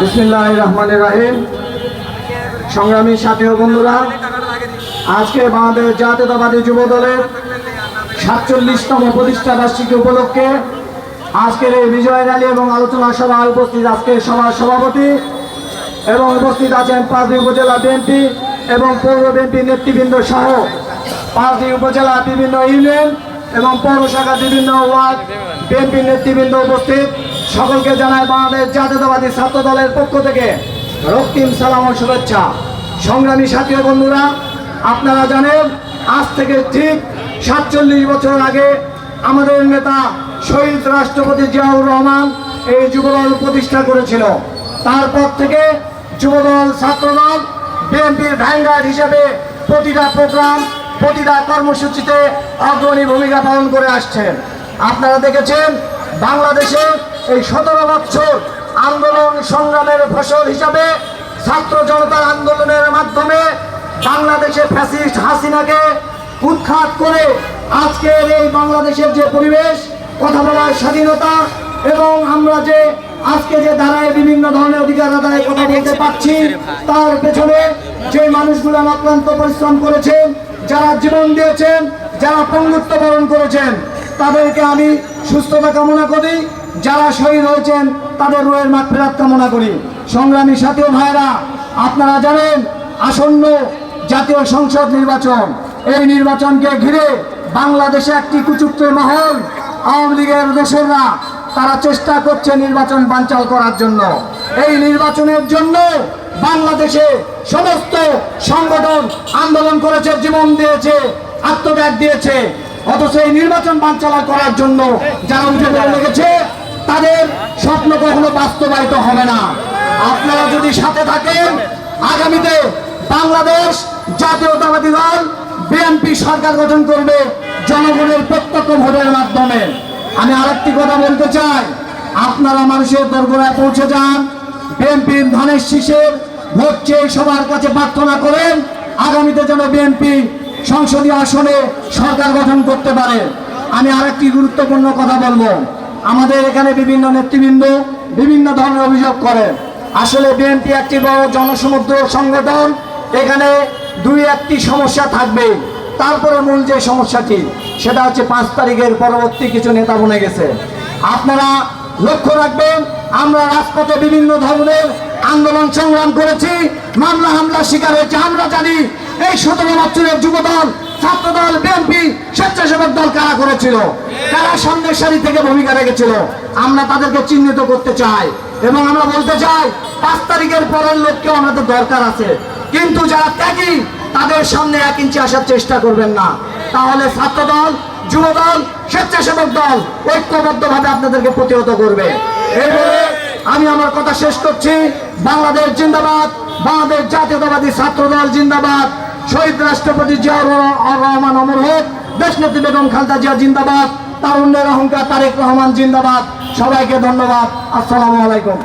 বিসমিল্লাহ রহমান রাহিম। সংগ্রামী সাথী বন্ধুরা, আজকে বাংলাদেশ জাতীয়তাবাদী যুব দলের সাতচল্লিশতম প্রতিষ্ঠা বার্ষিকী উপলক্ষে আজকের এই বিজয় র্যালি এবং আলোচনা সভায় উপস্থিত আজকের সভার সভাপতি এবং উপস্থিত আছেন পাঁচটি উপজেলা বিএনপি এবং পৌর বিএনপি নেতৃবৃন্দ সহ পাঁচটি উপজেলা বিভিন্ন ইউনিয়ন এবং পৌর শাখার বিভিন্ন ওয়ার্ড বিএনপি নেতৃবৃন্দ উপস্থিত। সকলকে জানায় বাংলাদেশ জাতীয়তাবাদী ছাত্র দলের পক্ষ থেকে রক্তিম সালাম ও শুভেচ্ছা। সংগ্রামী সাথী বন্ধুরা, আপনারা জানেন, আজ থেকে ঠিক সাতচল্লিশ বছর আগে আমাদের নেতা শহীদ রাষ্ট্রপতি জিয়াউর রহমান এই যুবদল প্রতিষ্ঠা করেছিল। তারপর থেকে যুবদল ছাত্রদল বিএনপির ভ্যাঙ্গার হিসেবে প্রতিটা প্রোগ্রাম, প্রতিটা কর্মসূচিতে অগ্রণী ভূমিকা পালন করে আসছেন আপনারা দেখেছেন, বাংলাদেশে এই সতেরো বছর আন্দোলন সংগ্রামের ফসল হিসাবে ছাত্র জনতার আন্দোলনের মাধ্যমে বাংলাদেশে ফ্যাসিস্ট হাসিনাকে উৎখাত করে আজকের এই বাংলাদেশের যে পরিবেশ, কথা বলার স্বাধীনতা এবং আমরা যে আজকে যে ধারায় বিভিন্ন ধরনের অধিকার আদায় কথা বলতে পারছি, তার পেছনে যে মানুষগুলো অক্লান্ত পরিশ্রম করেছেন, যারা জীবন দিয়েছেন, যারা পঙ্গুত্ব বরণ করেছেন, তাদেরকে আমি সুস্থতা কামনা করি। যারা শহীদ হয়েছেন, তাদের রোয়ের মাঠ ফেরাত কামনা করি। সংগ্রামী সাথী ভাইরা, আপনারা জানেন, আসন্ন জাতীয় সংসদ নির্বাচন। এই নির্বাচনকে ঘিরে বাংলাদেশে একটি কুচুক্তের মহল আওয়ামী লীগের দোসররা তারা চেষ্টা করছে নির্বাচন বানচাল করার জন্য। এই নির্বাচনের জন্য বাংলাদেশে সমস্ত সংগঠন আন্দোলন করেছে, জীবন দিয়েছে, আত্মত্যাগ দিয়েছে। অথচ এই নির্বাচন বানচাল করার জন্য যারা উঠে লেগেছে তাদের স্বপ্ন কখনো বাস্তবায়িত হবে না। আপনারা যদি সাথে থাকেন, আগামীতে বাংলাদেশ জাতীয়তাবাদী দল, বিএনপি সরকার গঠন করবে জনগণের প্রত্যক্ষ ভোটের মাধ্যমে। আমি আরেকটি কথা বলতে চাই, আপনারা মানুষের দরগোড়ায় পৌঁছে যান, বিএনপির ধানের শীষের ভোট চেয়ে সবার কাছে প্রার্থনা করেন, আগামীতে যেন বিএনপি সংসদীয় আসনে সরকার গঠন করতে পারে। আমি আরেকটি গুরুত্বপূর্ণ কথা বলব। আমাদের এখানে বিভিন্ন নেতৃবৃন্দ বিভিন্ন ধরনের অভিযোগ করেন। আসলে বিএনপি একটি বড় জনসমুদ্র সংগঠন, এখানে দুই একটি সমস্যা থাকবে। তারপরে মূল যে সমস্যাটি, সেটা হচ্ছে পাঁচ তারিখের পরবর্তী কিছু নেতা বনে গেছে। আপনারা লক্ষ্য রাখবেন, আমরা রাজপথে বিভিন্ন ধরনের আন্দোলন সংগ্রাম করেছি। মামলা হামলা শিকার হয়েছে। আমরা জানি এই সতেরো বছরের যুবদল ছাত্রদল বিএনপি স্বেচ্ছাসেবক দল কারা করেছিল? কারা সামনের সারি থেকে ভূমিকা রেখেছিল? আমরা তাদেরকে চিহ্নিত করতে চাই এবং আমরা বলতে চাই, পাঁচ তারিখের পরের লোককেও আমাদের দরকার আছে। কিন্তু যারা ত্যাগী, তাদের সামনে এক ইঞ্চি আসার চেষ্টা করবেন না। তাহলে ছাত্রদল, যুবদল, স্বেচ্ছাসেবক দল ঐক্যবদ্ধভাবে আপনাদেরকে প্রতিহত করবে। এরপরে আমি আমার কথা শেষ করছি। বাংলাদেশ জিন্দাবাদ, বাংলাদেশ জাতীয়তাবাদী ছাত্রদল জিন্দাবাদ। শহীদ রাষ্ট্রপতি জিয়াউর রহমান অমর হোক, দেশনেত্রী বেগম খালদা জিয়া জিন্দাবাদ, তারুণ্যের অহংকার তারেক রহমান জিন্দাবাদ। সবাইকে ধন্যবাদ। আসসালামু আলাইকুম।